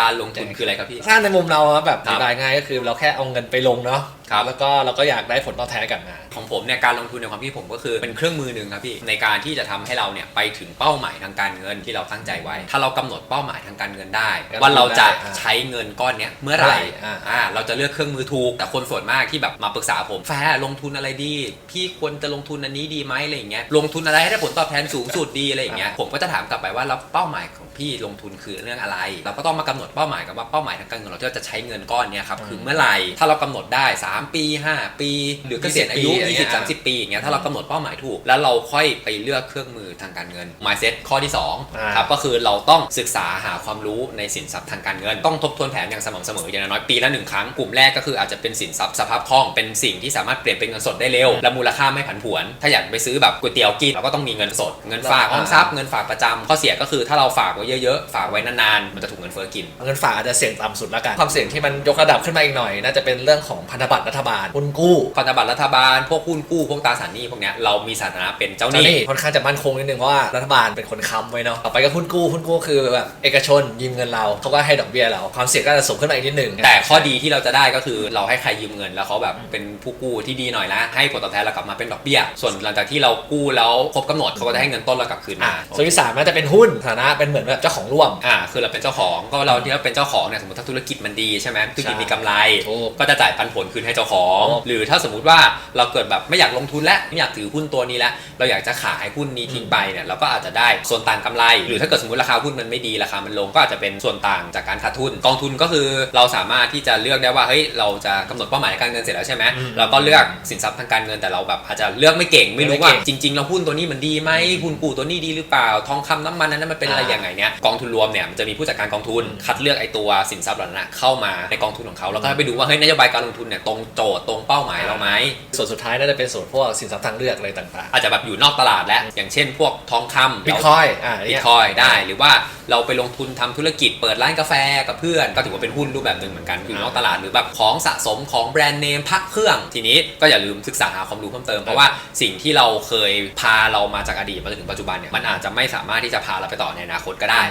การลงทุนคืออะไรครับพี่ถ้าในมุมเราอะแบบครัอบธิบายง่ายก็คือเราแค่เอาเงินไปลงเนาะครับ แล้วก็เราก็อยากได้ผลตอบแทนกลับมา ของผมเนี่ยการลงทุนในความคิดผมก็คือเป็นเครื่องมือหนึ่งครับพี่ในการที่จะทำให้เราเนี่ยไปถึงเป้าหมายทางการเงินที่เราตั้งใจไว้ ถ้าเรากำหนดเป้าหมายทางการเงินได้ ก็ว่าเราจะได้อ่าใช้เงินก้อนเนี้ยเมื่อไหร่อ่า อ่าเราจะเลือกเครื่องมือถูกแต่คนส่วนมากที่แบบมาปรึกษาผมแฟร์ลงทุนอะไรดี พี่ควรจะลงทุนอันนี้ดีไหมอะไรอย่างเงี้ยลงทุนอะไรให้ได้ผลตอบแทนสูงสุดดีอะไรอย่างเงี้ยผมก็จะถามกลับไปว่าแล้วเป้าหมายของ พี่ลงทุนคือเรื่องอะไร เราก็ต้องมากำหนดเป้าหมายกันว่าเป้าหมายทางการเงินเราที่เราจะใช้เงินก้อนเนี้ยครับคือเมื่อไหร่ถ้าเรากำหนดได้ 3 ปี 5 ปี หรือเกษียณอายุ 20ปีอย่างเงี้ย20 30 ปีอย่างเงี้ยถ้าเรากำหนดเป้าหมายถูก แล้วเราค่อยไปเลือกเครื่องมือทางการเงิน mindset ข้อที่อ่า2ครับก็คือเราต้องศึกษาหาความรู้ในสินทรัพย์ทางการเงิน ต้องทบทวนแผนอย่างสม่ำเสมออย่างน้อยปีละหนึ่งครั้งกลุ่มแรกก็คืออาจจะเป็นสินทรัพย์สภาพคล่องเป็นสิ่งที่สามารถเปลี่ยนเป็นเงินสดได้เร็วและมูลค่าไม่ผันผวน ถ้าอยากไปซื้อแบบก๋วยเตี๋ยวกินเราก็ต้องมีเงินสดเงินฝากออมทรัพย์เงินฝากประจำข้อเสียก็คือถ้าเราฝากไว้เยอะๆ ฝากไว้นานๆ มันจะถูกเงินเฟ้อกิน เงินฝากอาจจะเสี่ยงต่ำสุดแล้วกัน ความเสี่ยงที่มันยกระดับขึ้นมาอีกหน่อย น่าจะเป็นเรื่องของพันธบัตรรัฐบาลหุ้นกู้ พันธบัตรรัฐบาล พวกหุ้นกู้ พวกตราสารหนี้พวกเนี้ย เรามีสถานะเป็นเจ้าหเจ้าหนี้นี้ ค่อนข้างจะมั่นคงนิดนึงเพราะว่ารัฐบาลเป็นคนค้ำไว้เนาะ ต่อไปก็หุ้นกู้ หุ้นกู้คือแบบเอกชนยืมเงินเราเขาก็ให้ดอกเบี้ยเรา ความเสี่ยงก็จะสูงขึ้นมาอีกนิดนึง แต่ข้อดีที่เราจะได้ก็คือเราให้ใครยืมเงินแล้วเขาแบบเป็นผู้กู้ที่ดีหน่อยละให้ผลตอบแทนเรากลับมาเป็นดอกเบี้ย ส่วนหลังจากที่เรากู้แล้วครบกำหนดเขาก็จะให้เงินต้นเรากลับคืนอะมาส่วนที่สามน่าจะเป็นหุ้นฐานะเป็นเหมือนแบบเจ้าของร่วมอ่าคือเราเป็นเจ้าของก็เราที่เราเป็นเจ้าของเนี่ยสมมติถ้าธุรกิจมันดีใช่ไหมธุรกิจมีกำไร ถูก ก็จะจ่ายปันผลคืนให้เจ้าของถูกหรือถ้าสมมุติว่าเราเกิดแบบไม่อยากลงทุนแล้วไม่อยากถือหุ้นตัวนี้แล้วเราอยากจะขายหุ้นนี้ทิ้งไปเนี่ยเราก็อาจจะได้ส่วนต่างกำไร หรือถ้าเกิดสมมติราคาหุ้นมันไม่ดีราคามันลงก็อาจจะเป็นส่วนต่างจากการขาดทุน กองทุนก็คือเราสามารถที่จะเลือกได้ว่าเฮ้ยเราจะกำหนดเป้าหมายการเงินเสร็จแล้วใช่ไหมอืมเราก็เลือกสินทรัพย์ทางการเงินแต่เราแบบอาจจะเลือกไม่เก่งไม่รู้ไม่ว่าเก่งจริงๆเราหุ้นตัวนี้มันดีไหมหุ้นกู้ตัวนี้ดีหรือเปล่าทองคำน้ำมันนั้นมันเป็นอะไรอ่ายังไงเนี่ยกองทุนรวมเนี่ยมันจะมีผู้จัดการกองทุนคัดเลือกไอ้ตัวสินทรัพย์เหล่านั้นนะเข้ามาในกองทุนของเขาแล้วก็ไปดูว่าเฮ้ยนโยบายการลงทุนเนี่ยตรงโจทย์ตรงเป้าหมายเราไหมส่วนสุดท้ายน่าจะเป็นส่วนพวกสินทรัพย์ทางเลือกอะไรต่างอาจจะแบบอยู่นอกตลาดแล้วอย่างเช่น พวกทองคำๆบิตคอยอ่าบิเนี่ตยคอยได้หรือว่า เราไปลงทุนทำธุรกิจเปิดร้านกาแฟกับเพื่อน ก็ถือว่าเป็นหุ้นรูปแบบหนึ่งเหมือนกันคือนอกตลาดหรือแบบของสะสมของแบรนด์เนมพระเครื่องทีนี้ก็อย่าลืมศึกษาหาความรู้เพิ่มเติมเพราะว่าสิ่งที่เราเคยพาเรามาจากอดีตมาจนถึงปัจจุบันเนี่ยมันอาจจะไม่สามารถที่จะพาเราไปต่อในอนาคตก็ได้